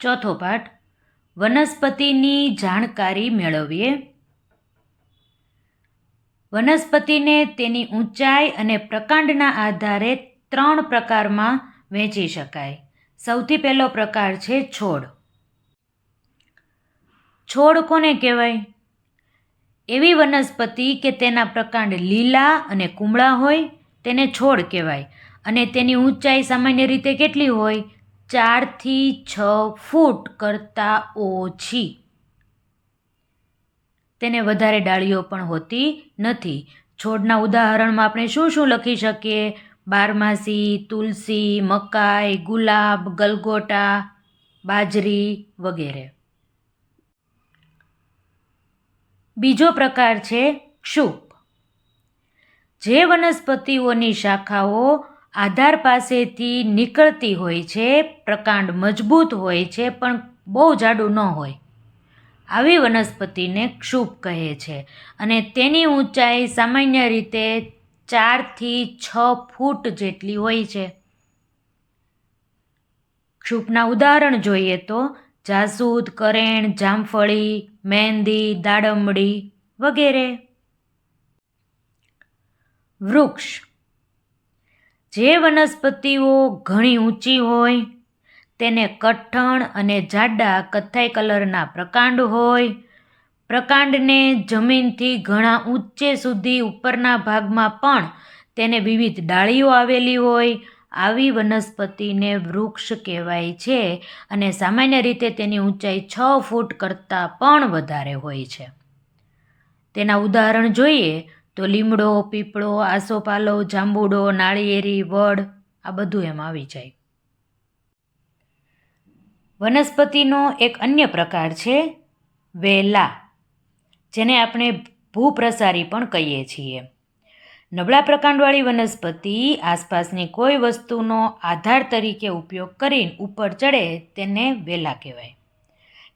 ચોથો પાઠ, વનસ્પતિની જાણકારી મેળવીએ. વનસ્પતિને તેની ઊંચાઈ અને પ્રકાંડના આધારે ત્રણ પ્રકારમાં વહેંચી શકાય. સૌથી પહેલો પ્રકાર છે છોડ. છોડ કોને કહેવાય? એવી વનસ્પતિ કે તેના પ્રકાંડ લીલા અને કુમળા હોય, તેને છોડ કહેવાય. અને તેની ઊંચાઈ સામાન્ય રીતે કેટલી હોય? ચારથી છ ફૂટ કરતાં ઓછી. તેને વધારે ડાળીઓ પણ હોતી નથી. છોડના ઉદાહરણમાં આપણે શું શું લખી શકીએ? બારમાસી, તુલસી, મકાઈ, ગુલાબ, ગલગોટા, બાજરી વગેરે. બીજો પ્રકાર છે ક્ષુપ. જે વનસ્પતિઓની શાખાઓ આધાર પાસેથી નીકળતી હોય છે, પ્રકાંડ મજબૂત હોય છે, પણ બહુ જાડું ન હોય. આવી વનસ્પતિને ક્ષુપ કહે છે અને તેની ઊંચાઈ સામાન્ય રીતે ચારથી છ ફૂટ જેટલી હોય છે. ક્ષુપના ઉદાહરણ જોઈએ તો જાસૂદ, કરેણ, જામફળી, મહેંદી, દાડમડી વગેરે. વૃક્ષ જે વનસ્પતિઓ ઘણી ઊંચી હોય, તેને કઠણ અને જાડા કથ્થાઈ કલરના પ્રકાંડ હોય. પ્રકાંડને જમીનથી ઘણા ઊંચે સુધી ઉપરના ભાગમાં પણ તેને વિવિધ ડાળીઓ આવેલી હોય. આવી વનસ્પતિને વૃક્ષ કહેવાય છે અને સામાન્ય રીતે તેની ઊંચાઈ છ ફૂટ કરતાં પણ વધારે હોય છે. તેના ઉદાહરણ જોઈએ તો લીમડો, પીપળો આસોપાલો જાંબુડો, નાળિયેરી, વડ, આ બધું એમ આવી જાય. વનસ્પતિનો એક અન્ય પ્રકાર છે, વેલા, જેને આપણે ભૂપ્રસારી પણ કહીએ છીએ. નબળા પ્રકાંડવાળી વનસ્પતિ આસપાસની કોઈ વસ્તુનો આધાર તરીકે ઉપયોગ કરીને ઉપર ચડે તેને વેલા કહેવાય.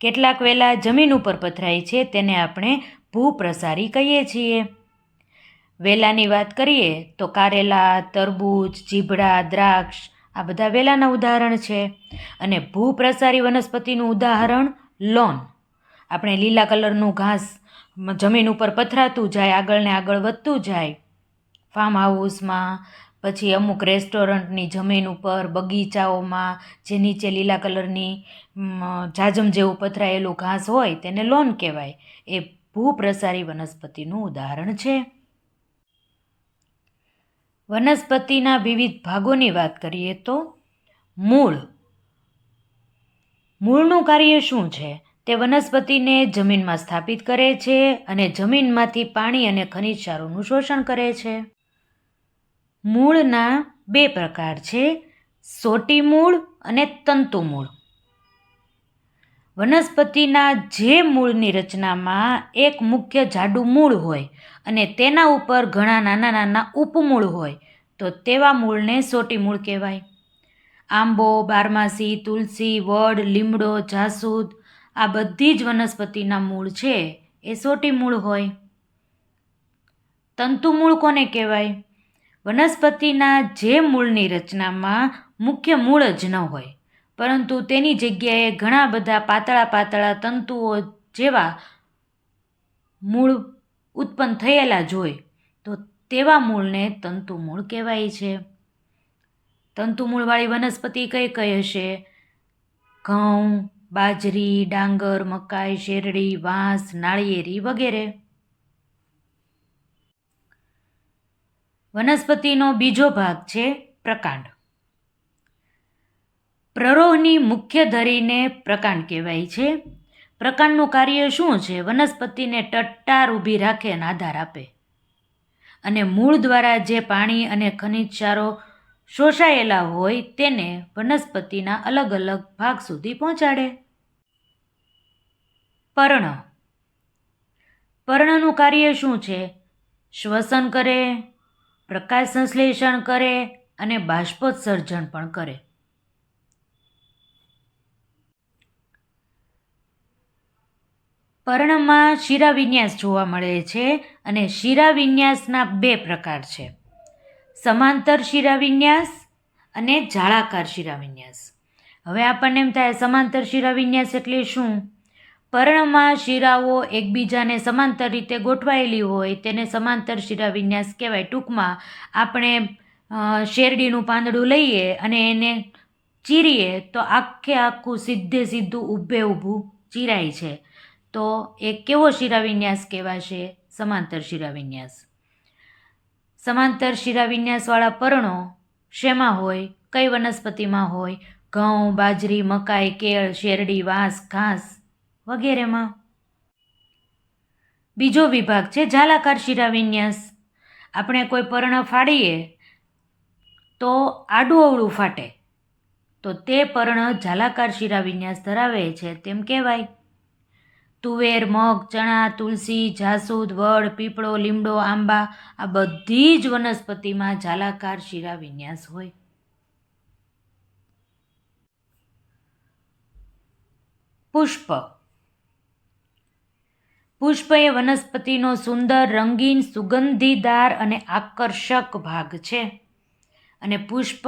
કેટલાક વેલા જમીન ઉપર પથરાય છે, તેને આપણે ભૂપ્રસારી કહીએ છીએ. વેલાની વાત કરીએ તો કારેલા, તરબૂચ, જીભડા, દ્રાક્ષ, આ બધા વેલાના ઉદાહરણ છે. અને ભૂપ્રસારી વનસ્પતિનું ઉદાહરણ લોન. આપણે લીલા કલરનું ઘાસ જમીન ઉપર પથરાતું જાય આગળ ને આગળ વધતું જાય. ફાર્મ હાઉસમાં પછી અમુક રેસ્ટોરન્ટની જમીન ઉપર, બગીચાઓમાં, જે નીચે લીલા કલરની જાજમ જેવું પથરાયેલું ઘાસ હોય, તેને લોન કહેવાય. એ ભૂપ્રસારી વનસ્પતિનું ઉદાહરણ છે. વનસ્પતિના વિવિધ ભાગોની વાત કરીએ તો મૂળ. મૂળનું કાર્ય શું છે? તે વનસ્પતિને જમીનમાં સ્થાપિત કરે છે અને જમીનમાંથી પાણી અને ખનિજ ક્ષારોનું શોષણ કરે છે. મૂળના બે પ્રકાર છે, સોટી મૂળ અને તંતુ મૂળ. વનસ્પતિના જે મૂળની રચનામાં એક મુખ્ય જાડું મૂળ હોય અને તેના ઉપર ઘણા નાના નાના ઉપમૂળ હોય, તો તેવા મૂળને સોટી મૂળ કહેવાય. આંબો, બારમાસી, તુલસી, વડ, લીમડો, જાસૂદ, આ બધી જ વનસ્પતિના મૂળ છે, એ સોટી મૂળ હોય. તંતુ મૂળ કોને કહેવાય? વનસ્પતિના જે મૂળની રચનામાં મુખ્ય મૂળ જ ન હોય પરંતુ તેની જગ્યાએ ઘણા બધા પાતળા પાતળા તંતુઓ જેવા મૂળ ઉત્પન્ન થયેલા જ હોય. તો તેવા મૂળને તંતુ મૂળ કહેવાય છે. તંતુ મૂળવાળી વનસ્પતિ કઈ કઈ હશે? ઘઉં, બાજરી, ડાંગર, મકાઈ, શેરડી, વાંસ, નાળિયેરી વગેરે. વનસ્પતિનો બીજો ભાગ છે પ્રકાંડ. પ્રરોહની મુખ્ય ધરીને પ્રકાંડ કહેવાય છે. પ્રકાંડનું કાર્ય શું છે? વનસ્પતિને ટટ્ટાર ઊભી રાખે અને આધાર આપે. અને મૂળ દ્વારા જે પાણી અને ખનિજ ક્ષારો શોષાયેલા હોય તેને વનસ્પતિના અલગ અલગ ભાગ સુધી પહોંચાડે. પર્ણ. પર્ણનું કાર્ય શું છે? શ્વસન કરે, પ્રકાશ સંશ્લેષણ કરે અને બાષ્પોત્સર્જન પણ કરે. પર્ણમાં શિરાવિન્યાસ જોવા મળે છે અને શિરાવિન્યાસના બે પ્રકાર છે. સમાંતર શિરાવિન્યાસ અને જાળાકાર શિરાવિન્યાસ હવે આપણને એમ થાય સમાંતર શિરાવિન્યાસ એટલે શું? પર્ણમાં શિરાઓ એકબીજાને સમાંતર રીતે ગોઠવાયેલી હોય તેને સમાંતર શિરા વિન્યાસ કહેવાય. ટૂંકમાં આપણે શેરડીનું પાંદડું લઈએ અને એને ચીરીએ તો આખે આખું સીધે સીધું ઊભે ઊભું ચીરાય છે. તો એ કેવો શિરાવિન્યાસ કહેવાશે? સમાંતર શિરાવિન્યાસ સમાંતર શિરાવિન્યાસવાળા પર્ણો શેમાં હોય? કઈ વનસ્પતિમાં હોય? ઘઉં, બાજરી, મકાઈ, કેળ, શેરડી, વાંસ, ઘાસ વગેરેમાં. બીજો વિભાગ છે ઝાલાકાર શિરાવિન્યાસ આપણે કોઈ પર્ણ ફાડીએ તો આડું અવળું ફાટે. તો તે પર્ણ ઝાલાકાર શિરાવિન્યાસ ધરાવે છે, તેમ કહેવાય. તુવેર, મગ, ચણા, તુલસી, જાસૂદ, વડ, પીપળો, લીમડો, આંબા, આ બધી જ વનસ્પતિમાં ઝાલાકાર શિરાવિન્યાસ હોય. પુષ્પ. પુષ્પ એ વનસ્પતિનો સુંદર, રંગીન, સુગંધીદાર અને આકર્ષક ભાગ છે. અને પુષ્પ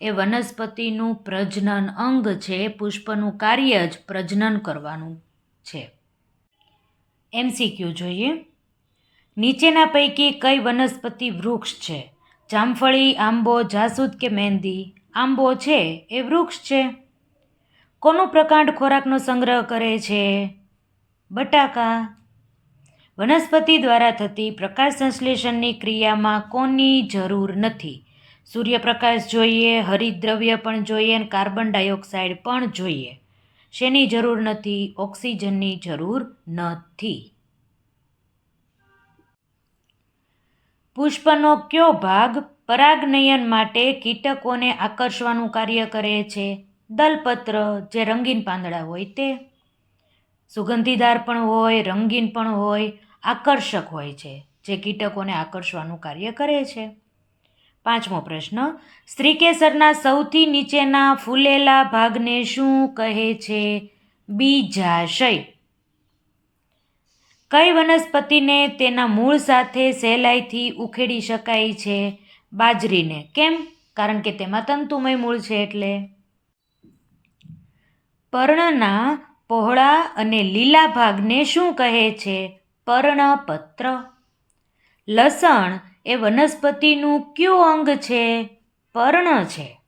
એ વનસ્પતિનું પ્રજનન અંગ છે. પુષ્પનું કાર્ય જ પ્રજનન કરવાનું છે. એમસીક્યુ જોઈએ. નીચેના પૈકી કઈ વનસ્પતિ વૃક્ષ છે? જામફળી, આંબો, જાસૂદ કે મહેંદી? આંબો છે, એ વૃક્ષ છે. કોનું પ્રકાંડ ખોરાકનો સંગ્રહ કરે છે? બટાકા. વનસ્પતિ દ્વારા થતી પ્રકાશ સંશ્લેષણની ક્રિયામાં કોની જરૂર નથી. સૂર્યપ્રકાશ જોઈએ, હરિદ્રવ્ય પણ જોઈએ અને કાર્બન ડાયોક્સાઇડ પણ જોઈએ. શેની જરૂર નથી? ઓક્સિજનની જરૂર નથી. પુષ્પનો કયો ભાગ પરાગનયન માટે કીટકોને આકર્ષવાનું કાર્ય કરે છે? દલપત્ર, જે રંગીન પાંદડા હોય તે. સુગંધીદાર પણ હોય, રંગીન પણ હોય, આકર્ષક હોય છે, જે કીટકોને આકર્ષવાનું કાર્ય કરે છે. પાંચમો પ્રશ્ન સ્ત્રીકેસરના સૌથી નીચેના ફૂલેલા ભાગને શું કહે છે? બીજાશય કઈ વનસ્પતિને તેના મૂળ સાથે સહેલાઈથી ઉખેડી શકાય છે? બાજરીને. કેમ? કારણ કે તેમાં તંતુમય મૂળ છે એટલે. પર્ણના પહોળા અને લીલા ભાગને શું કહે છે? પર્ણપત્ર. લસણ એ વનસ્પતિનું કયું અંગ છે? પર્ણ છે.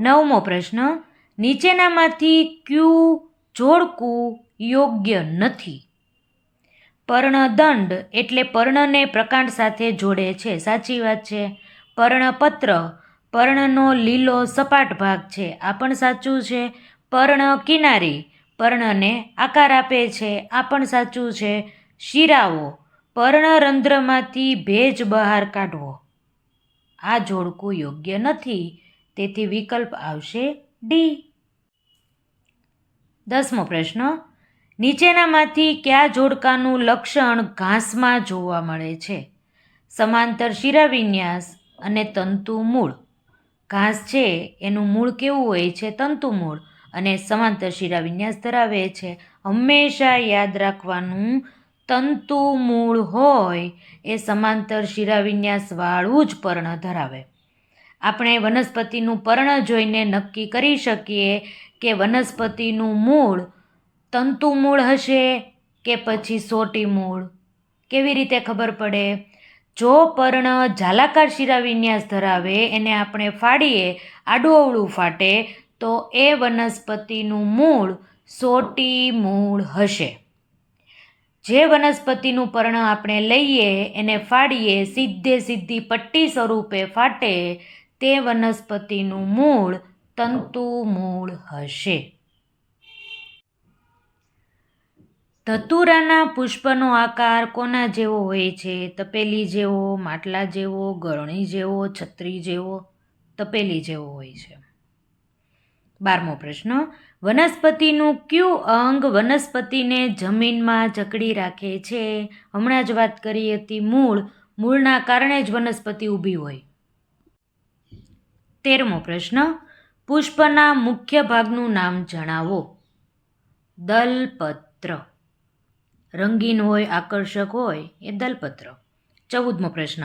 નવમો પ્રશ્ન, નીચેનામાંથી ક્યુ જોડકું યોગ્ય નથી? પર્ણદંડ એટલે પર્ણને પ્રકાંડ સાથે જોડે છે. સાચી વાત છે. પર્ણપત્ર, પર્ણનો લીલો સપાટ ભાગ છે. આ પણ સાચું છે. પર્ણ કિનારી પર્ણને આકાર આપે છે. આ પણ સાચું છે. શિરાઓ પર્ણરંધ્રમાંથી ભેજ બહાર કાઢવો. આ જોડકું યોગ્ય નથી, તેથી વિકલ્પ આવશે ડી. દસમો પ્રશ્ન, નીચેનામાંથી કયા જોડકાનું લક્ષણ ઘાસમાં જોવા મળે છે? સમાંતર શિરાવિન્યાસ અને તંતુ મૂળ. ઘાસ છે, એનું મૂળ કેવું હોય છે? તંતુ મૂળ અને સમાંતર શિરાવિન્યાસ ધરાવે છે. હંમેશા યાદ રાખવાનું તંતુ મૂળ હોય એ સમાંતર શિરાવિન્યાસવાળું જ પર્ણ ધરાવે. આપણે વનસ્પતિનું પર્ણ જોઈને નક્કી કરી શકીએ કે વનસ્પતિનું મૂળ તંતુ મૂળ હશે કે પછી સોટી મૂળ? કેવી રીતે ખબર પડે? જો પર્ણ ઝાલાકાર શિરાવિન્યાસ ધરાવે, એને આપણે ફાડીએ આડું ફાટે, તો એ વનસ્પતિનું મૂળ સોટી મૂળ હશે. જે વનસ્પતિનું પર્ણ આપણે લઈએ, એને ફાડીએ, સીધે સીધી પટ્ટી સ્વરૂપે ફાટે, તે વનસ્પતિનું મૂળ, તંતુ મૂળ હશે. ધતુરાના પુષ્પનો આકાર કોના જેવો હોય છે? તપેલી જેવો, માટલા જેવો, ગરણી જેવો, છત્રી જેવો? તપેલી જેવો હોય છે. બારમો પ્રશ્ન વનસ્પતિનું કયું અંગ વનસ્પતિને જમીનમાં જકડી રાખે છે. હમણાં જ વાત કરી હતી મૂળ. મૂળના કારણે જ વનસ્પતિ ઊભી હોય. તેરમો પ્રશ્ન. પુષ્પના મુખ્ય ભાગનું નામ જણાવો. દલપત્ર. રંગીન હોય, આકર્ષક હોય, એ દલપત્ર. ચૌદમો પ્રશ્ન.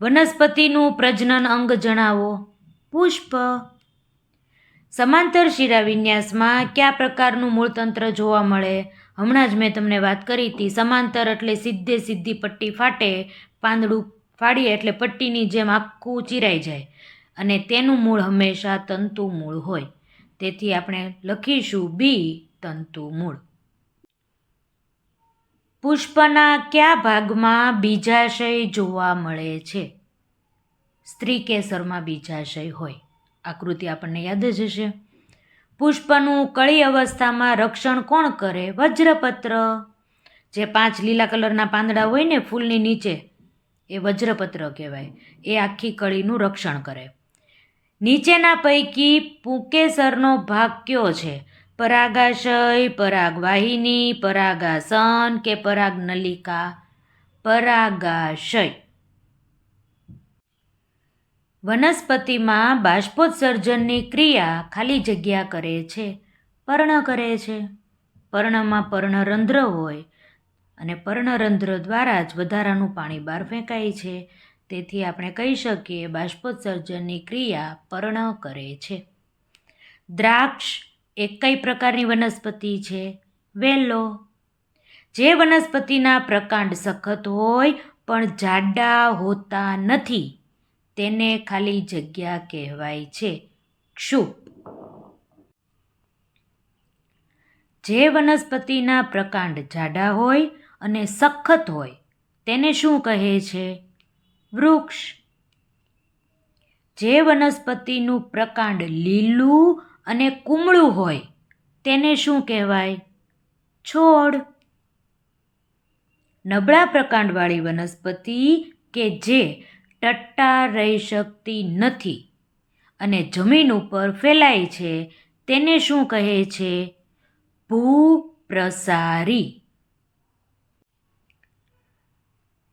વનસ્પતિનું પ્રજનન અંગ જણાવો. પુષ્પ. સમાંતર શિરા વિન્યાસમાં કયા પ્રકારનું મૂળતંત્ર જોવા મળે? હમણાં જ મેં તમને વાત કરી હતી, સમાંતર એટલે સીધે સીધી પટ્ટી ફાટે, પાંદડું ફાડીએ એટલે પટ્ટીની જેમ આખું ચીરાઈ જાય. અને તેનું મૂળ હંમેશા તંતુ મૂળ હોય. તેથી આપણે લખીશું બી તંતુ મૂળ. પુષ્પના કયા ભાગમાં બીજાશય જોવા મળે છે? સ્ત્રી કેસરમાં બીજાશય હોય. આકૃતિ આપણને યાદ જ હશે. પુષ્પનું કળી અવસ્થામાં રક્ષણ કોણ કરે? વજ્રપત્ર. જે પાંચ લીલા કલરના પાંદડા હોય ને ફૂલની નીચે, એ વજ્રપત્ર કહેવાય. એ આખી કળીનું રક્ષણ કરે. નીચેના પૈકી પુકેસરનો ભાગ કયો છે? પરાગાશય, પરાગવાહિની, પરાગાસન કે પરાગનલિકા? પરાગાશય. વનસ્પતિમાં બાષ્પોત્સર્જનની ક્રિયા ખાલી જગ્યા કરે છે, પર્ણ કરે છે. પર્ણમાં પર્ણરંધ્ર હોય અને પર્ણરંધ્ર દ્વારા જ વધારાનું પાણી બહાર ફેંકાય છે. તેથી આપણે કહી શકીએ બાષ્પોત્સર્જનની ક્રિયા પર્ણ કરે છે. દ્રાક્ષ એક કઈ પ્રકારની વનસ્પતિ છે? વેલો. જે વનસ્પતિના પ્રકાંડ સખત હોય પણ જાડા હોતા નથી. તેને ખાલી જગ્યા કહેવાય છે. ક્ષુપ. જે વનસ્પતિના પ્રકાંડ જાડા હોય અને સખત હોય, તેને શું કહે છે? વૃક્ષ. જે વનસ્પતિનું પ્રકાંડ લીલું અને કુમળું હોય, તેને શું કહેવાય? છોડ. નબળા પ્રકાંડવાળી વનસ્પતિ કે જે ટટ્ટા રહી શકતી નથી અને જમીન ઉપર ફેલાય છે તેને શું કહે છે? ભૂપ્રસારી.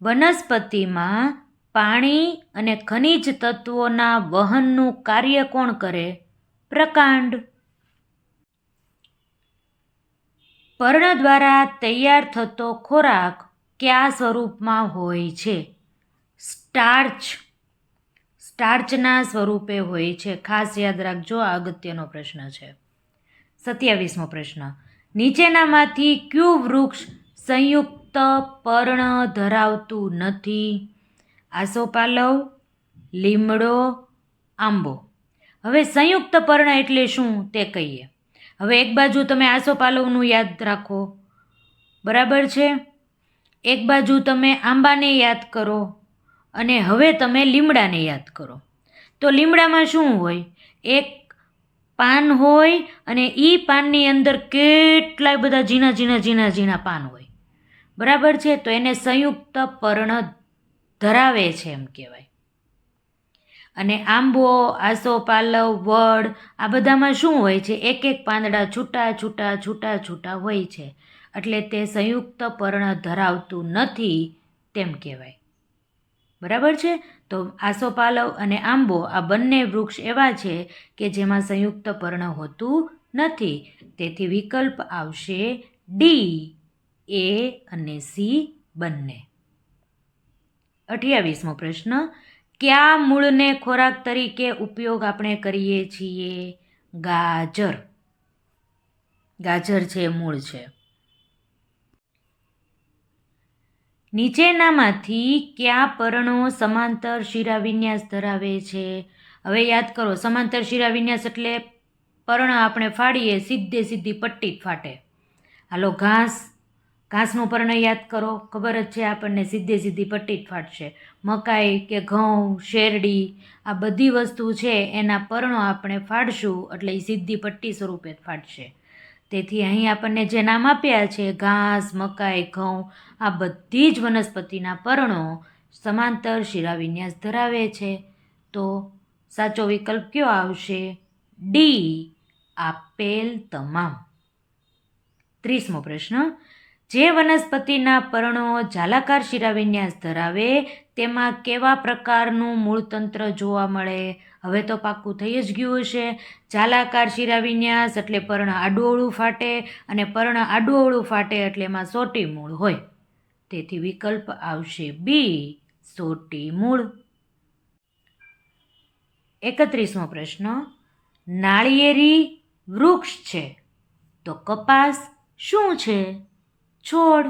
વનસ્પતિમાં પાણી અને ખનિજ તત્વોના વહનનું કાર્ય કોણ કરે? પ્રકાંડ. પર્ણ દ્વારા તૈયાર થતો ખોરાક કયા સ્વરૂપમાં હોય છે? સ્ટાર્ચ. સ્ટાર્ચના સ્વરૂપે હોય છે. ખાસ યાદ રાખજો, આ અગત્યનો પ્રશ્ન છે. સત્યાવીસમો પ્રશ્ન. નીચેનામાંથી ક્યુ વૃક્ષ સંયુક્ત પર્ણ ધરાવતું નથી? આસોપાલવ લીમડો, આંબો. હવે સંયુક્ત પર્ણ એટલે શું તે કહીએ. હવે એક બાજુ તમે આસોપાલવનું યાદ રાખો. બરાબર છે? એક બાજુ તમે આંબાને યાદ કરો. અને હવે તમે લીમડાને યાદ કરો. તો લીમડામાં શું હોય? એક પાન હોય અને એ પાનની અંદર કેટલાય બધા ઝીણા ઝીણા ઝીણા ઝીણા પાન હોય. બરાબર છે? તો એને સંયુક્ત પર્ણ ધરાવે છે એમ કહેવાય. અને આંબો, આસો, પાલવ, વડ આ બધામાં શું હોય છે? એક એક પાંદડા છૂટા છૂટા છૂટા છૂટા હોય છે. એટલે તે સંયુક્ત પર્ણ ધરાવતું નથી તેમ કહેવાય. બરાબર છે? તો આસોપાલવ અને આંબો આ બંને વૃક્ષ એવા છે કે જેમાં સંયુક્ત પર્ણ હોતું નથી. તેથી વિકલ્પ આવશે ડી એ અને સી બંને. અઠ્યાવીસમો પ્રશ્ન. કયા મૂળને ખોરાક તરીકે ઉપયોગ આપણે કરીએ છીએ? ગાજર. ગાજર છે મૂળ છે. નીચેનામાંથી કયા પર્ણો સમાંતર શિરાવિન્યાસ ધરાવે છે? હવે યાદ કરો, સમાંતર શિરાવિન્યાસ એટલે પર્ણ આપણે ફાડીએ, સીધે સીધી પટ્ટી ફાટે. હાલો, ઘાસ. ઘાસનું પર્ણ યાદ કરો, ખબર જ છે આપણને સીધે સીધી પટ્ટી જ ફાટશે. મકાઈ કે ઘઉં, શેરડી, આ બધી વસ્તુ છે, એના પર્ણો આપણે ફાડશું એટલે એ સીધી પટ્ટી સ્વરૂપે ફાટશે. તેથી અહીં આપણને જે નામ આપ્યા છે, ઘાસ, મકાઈ, ઘઉં, આ બધી જ વનસ્પતિના પર્ણો સમાંતર શિરાવિન્યાસ ધરાવે છે. તો સાચો વિકલ્પ કયો આવશે? ડી, આપેલ તમામ. ત્રીસમો પ્રશ્ન. જે વનસ્પતિના પર્ણો જાલાકાર શિરાવિન્યાસ ધરાવે, તેમાં કેવા પ્રકારનું મૂળતંત્ર જોવા મળે? હવે તો પાક્કું થઈ જ ગયું હશે. જાલાકાર શિરાવિન્યાસ એટલે પર્ણ આડુઓળું ફાટે અને પર્ણ આડુઓળું ફાટે એટલે એમાં સોટી મૂળ હોય. તેથી વિકલ્પ આવશે બી, સોટી મૂળ. એકત્રીસમો પ્રશ્ન. નાળિયેરી વૃક્ષ છે. તો કપાસ શું છે? છોડ.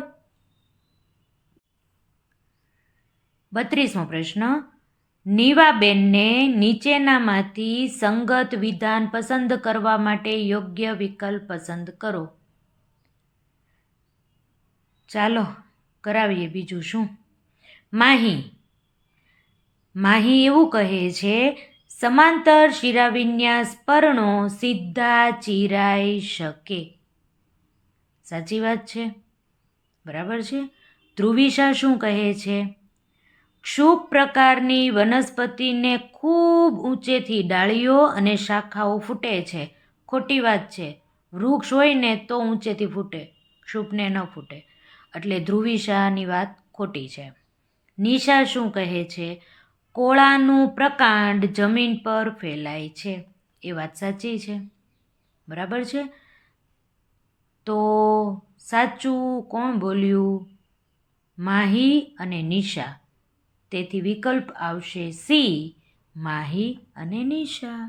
બત્રીસમો પ્રશ્ન. નીવાબેનને નીચેનામાંથી સંગત વિધાન પસંદ કરવા માટે યોગ્ય વિકલ્પ પસંદ કરો. ચાલો, કરાવીએ બીજું શું? માહી. માહી એવું કહે છે, સમાંતર શિરાવિન્યાસ પરણો સીધા ચીરાઈ શકે. સાચી વાત છે? બરાબર છે? ધ્રુવિશા શું કહે છે? ક્ષુપ પ્રકારની વનસ્પતિને ખૂબ ઊંચેથી ડાળીઓ અને શાખાઓ ફૂટે છે. ખોટી વાત છે. વૃક્ષ હોય ને તો ઊંચેથી ફૂટે. શુભને ન ફૂટે. એટલે ધ્રુવિશાની વાત ખોટી છે. નિશા શું કહે છે? કોળાનું પ્રકાંડ જમીન પર ફેલાય છે. એ વાત સાચી છે. બરાબર છે? તો સાચું કોણ બોલ્યું? માહી અને નિશા. તેથી વિકલ્પ આવશે સી માહી અને નિશા.